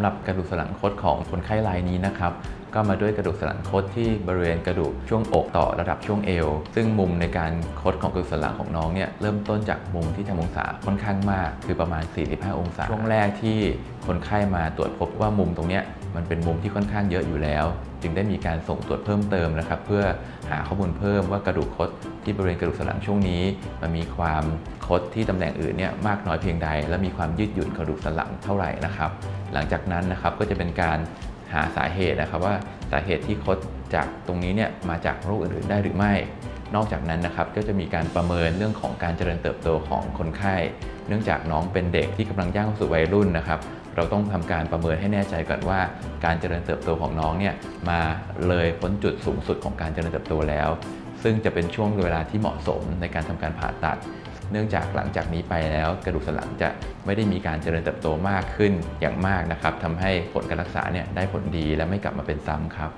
ำหรับกระดูกสันหลังคดของคนไข้รายนี้นะครับก็มาด้วยกระดูกสันหลังคดที่บริเวณกระดูกช่วงอกต่อระดับช่วงเอว ซึ่งมุมในการคดของกระดูกสันหลังของน้องเนี่ยเริ่มต้นจากมุมที่ทำองศาค่อนข้างมาก คือประมาณ 45 องศา ช่วงแรกที่คนไข้มาตรวจพบว่ามุมตรงเนี้ยมันเป็นมุมที่ค่อนข้างเยอะอยู่แล้ว จึงได้มีการส่งตรวจเพิ่มเติมนะครับ เพื่อหาข้อมูลเพิ่มว่ากระดูกคดที่บริเวณกระดูกสันหลังช่วงนี้ มันมีความคดที่ตำแหน่งอื่นเนี่ยมากน้อยเพียงใด และมีความยืดหยุ่นกระดูกสันหลังเท่าไหร่นะครับ หลังจากนั้นนะครับก็จะเป็นการ หาสาเหตุนะครับว่าสาเหตุที่คดจากตรงนี้เนี่ยมาจากโรคอื่นๆได้หรือไม่ นอกจากนั้นนะครับก็จะมีการประเมินเรื่องของการเจริญเติบโตของคนไข้ เนื่องจากน้องเป็นเด็กที่กำลังย่างเข้าสู่วัยรุ่นนะครับเราต้องทำการประเมินให้แน่ใจก่อนว่า การเจริญเติบโตของน้องเนี่ยมาเลยพ้นจุดสูงสุดของการเจริญเติบโตแล้ว ซึ่งจะเป็นช่วงเวลาที่เหมาะสมในการทำการผ่าตัด เนื่องจากหลังจากนี้ไปแล้ว กระดูกสันหลังจะไม่ได้มีการเจริญเติบโตมากขึ้นอย่างมากนะครับทำให้ผลการรักษาเนี่ยได้ผลดีและไม่กลับมาเป็นซ้ำครับ